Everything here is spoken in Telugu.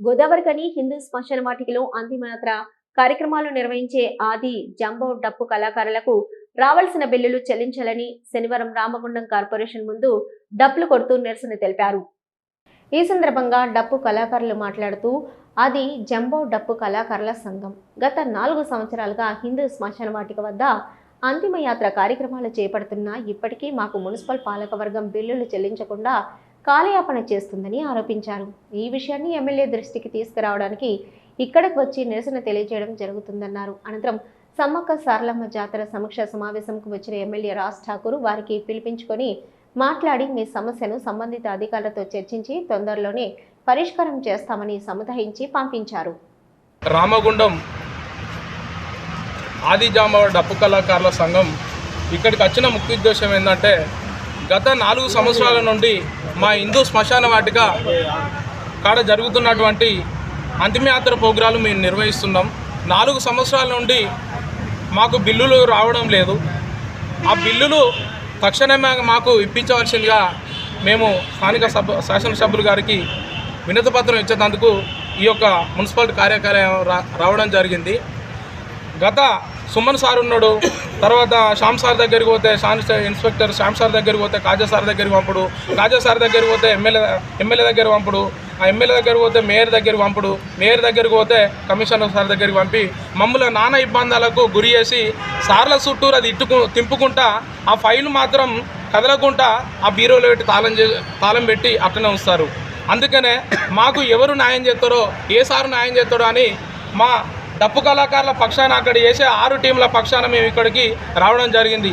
గోదావరికని హిందూ శ్మశాన వాటికలో అంతిమయాత్ర కార్యక్రమాలు నిర్వహించే ఆది జంబో డప్పు కళాకారులకు రావాల్సిన బిల్లులు చెల్లించాలని శనివారం రామగుండం కార్పొరేషన్ ముందు డప్పులు కొడుతూ నిరసన తెలిపారు. ఈ సందర్భంగా డప్పు కళాకారులు మాట్లాడుతూ అది జంబో డప్పు కళాకారుల సంఘం గత నాలుగు సంవత్సరాలుగా హిందూ శ్మశాన వాటిక వద్ద అంతిమయాత్ర కార్యక్రమాలు చేపడుతున్నా ఇప్పటికీ మాకు మున్సిపల్ పాలకవర్గం బిల్లులు చెల్లించకుండా కాలయాపన చేస్తుందని ఆరోపించారు. ఈ విషయాన్ని ఎమ్మెల్యే దృష్టికి తీసుకురావడానికి ఇక్కడికి వచ్చి నిరసన తెలియజేయడం జరుగుతుందన్నారు. అనంతరం సమ్మక్క సారలమ్మ జాతర సమీక్ష సమావేశంకు వచ్చిన ఎమ్మెల్యే రాజ్ ఠాకూర్ వారికి పిలిపించుకొని మాట్లాడి మీ సమస్యను సంబంధిత అధికారులతో చర్చించి తొందరలోనే పరిష్కారం చేస్తామని సముదాయించి పంపించారు. రామగుండం ఆదిజామ డప్పు కళాకారుల సంఘం ఇక్కడికి వచ్చిన ముఖ్య ఉద్దేశం ఏంటంటే గత నాలుగు సంవత్సరాల నుండి మా హిందూ శ్మశాన వాటిక కాడ జరుగుతున్నటువంటి అంతిమయాత్ర ప్రోగ్రాలు మేము నిర్వహిస్తున్నాం. నాలుగు సంవత్సరాల నుండి మాకు బిల్లులు రావడం లేదు. ఆ బిల్లులు తక్షణమే మాకు ఇప్పించవలసిందిగా మేము స్థానిక సభ శాసనసభ్యులు గారికి వినతిపత్రం ఇచ్చేటందుకు ఈ యొక్క మున్సిపాలిటీ కార్యాలయం రా రావడం జరిగింది. గత సుమన్ సార్ ఉన్నాడు. తర్వాత శ్యామ్ సార్ దగ్గరికి పోతే శాన్ ఇన్స్పెక్టర్ శ్యామ్ సార్ దగ్గరికి పోతే కాజా సార్ దగ్గరికి పంపుడు. కాజా సార్ దగ్గరికి పోతే ఎమ్మెల్యే ఎమ్మెల్యే దగ్గర పంపుడు. ఆ ఎమ్మెల్యే దగ్గరికి పోతే మేయర్ దగ్గరికి పంపుడు. మేయర్ దగ్గరికి పోతే కమిషనర్ సార్ దగ్గరికి పంపి. మమ్మల్ని నానా ఇబ్బందులకు గురి చేసి సార్ల చుట్టూరు అది ఇట్టుకు తింపుకుంటా ఆ ఫైల్ మాత్రం కదలకుండా ఆ బీరోలో పెట్టి తాళం చే తాళం పెట్టి అట్టనే ఉంచుతారు. అందుకనే మాకు ఎవరు న్యాయం చేస్తారో ఏ సారు న్యాయం చేస్తాడో అని మా డప్పు కళాకారుల పక్షాన అక్కడ చేసే ఆరు టీంల పక్షాన మేము ఇక్కడికి రావడం జరిగింది.